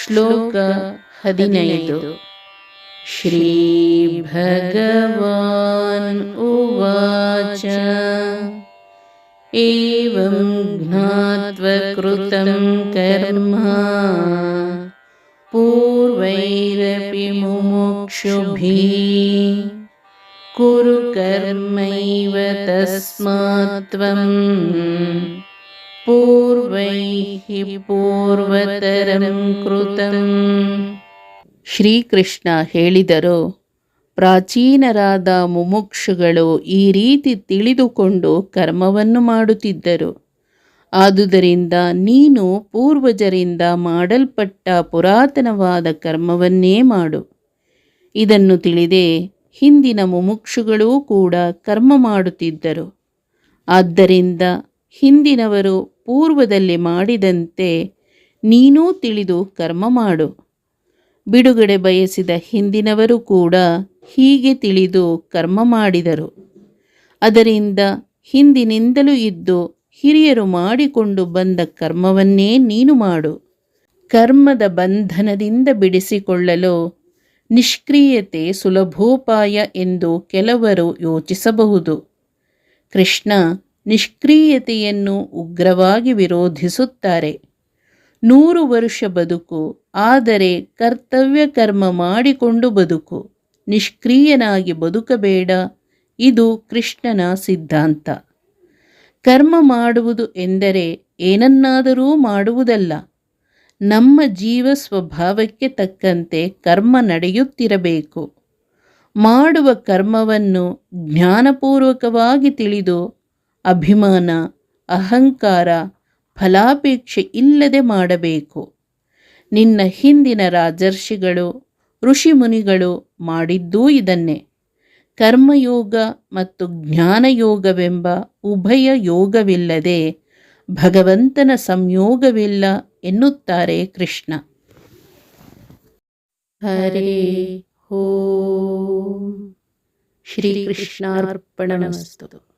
श्लोक हदिनैदु श्रीभगवान् उवाच एवं ज्ञात्वकृतं कर्म पूर्वैरपि मुमुक्षुभिः कुरु कर्मैव तस्मात् त्वम् पूर्वैः पूर्वतरं कृतम् ಶ್ರೀಕೃಷ್ಣ ಹೇಳಿದರು ಪ್ರಾಚೀನರಾದ ಮುಮುಕ್ಷುಗಳು ಈ ರೀತಿ ತಿಳಿದುಕೊಂಡು ಕರ್ಮವನ್ನು ಮಾಡುತ್ತಿದ್ದರು ಆದುದರಿಂದ ನೀನು ಪೂರ್ವಜರಿಂದ ಮಾಡಲ್ಪಟ್ಟ ಪುರಾತನವಾದ ಕರ್ಮವನ್ನೇ ಮಾಡು ಇದನ್ನು ತಿಳಿದೇ ಹಿಂದಿನ ಮುಮುಕ್ಷುಗಳೂ ಕೂಡ ಕರ್ಮ ಮಾಡುತ್ತಿದ್ದರು ಆದ್ದರಿಂದ ಹಿಂದಿನವರು ಪೂರ್ವದಲ್ಲಿ ಮಾಡಿದಂತೆ ನೀನೂ ತಿಳಿದು ಕರ್ಮ ಮಾಡು. ಬಿಡುಗಡೆ ಬಯಸಿದ ಹಿಂದಿನವರು ಕೂಡ ಹೀಗೆ ತಿಳಿದು ಕರ್ಮ ಮಾಡಿದರು. ಅದರಿಂದ ಹಿಂದಿನಿಂದಲೂ ಇದ್ದು ಹಿರಿಯರು ಮಾಡಿಕೊಂಡು ಬಂದ ಕರ್ಮವನ್ನೇ ನೀನು ಮಾಡು. ಕರ್ಮದ ಬಂಧನದಿಂದ ಬಿಡಿಸಿಕೊಳ್ಳಲು ನಿಷ್ಕ್ರಿಯತೆ ಸುಲಭೋಪಾಯ ಎಂದು ಕೆಲವರು ಯೋಚಿಸಬಹುದು. ಕೃಷ್ಣ ನಿಷ್ಕ್ರಿಯತೆಯನ್ನು ಉಗ್ರವಾಗಿ ವಿರೋಧಿಸುತ್ತಾರೆ. ನೂರು ವರುಷ ಬದುಕು, ಆದರೆ ಕರ್ತವ್ಯ ಕರ್ಮ ಮಾಡಿಕೊಂಡು ಬದುಕು. ನಿಷ್ಕ್ರಿಯನಾಗಿ ಬದುಕಬೇಡ, ಇದು ಕೃಷ್ಣನ ಸಿದ್ಧಾಂತ. ಕರ್ಮ ಮಾಡುವುದು ಎಂದರೆ ಏನನ್ನಾದರೂ ಮಾಡುವುದಲ್ಲ. ನಮ್ಮ ಜೀವ ಸ್ವಭಾವಕ್ಕೆ ತಕ್ಕಂತೆ ಕರ್ಮ ನಡೆಯುತ್ತಿರಬೇಕು. ಮಾಡುವ ಕರ್ಮವನ್ನು ಜ್ಞಾನಪೂರ್ವಕವಾಗಿ ತಿಳಿದು ಅಭಿಮಾನ, ಅಹಂಕಾರ, ಫಲಾಪೇಕ್ಷೆ ಇಲ್ಲದೆ ಮಾಡಬೇಕು. ನಿನ್ನ ಹಿಂದಿನ ರಾಜರ್ಷಿಗಳು, ಋಷಿಮುನಿಗಳು ಮಾಡಿದ್ದೂ ಇದನ್ನೇ. ಕರ್ಮಯೋಗ ಮತ್ತು ಜ್ಞಾನಯೋಗವೆಂಬ ಉಭಯ ಯೋಗವಿಲ್ಲದೆ ಭಗವಂತನ ಸಂಯೋಗವಿಲ್ಲ ಎನ್ನುತ್ತಾರೆ ಕೃಷ್ಣ. ಹರೇ ಹೋ ಶ್ರೀಕೃಷ್ಣಾರ್ಪಣಮಸ್ತು.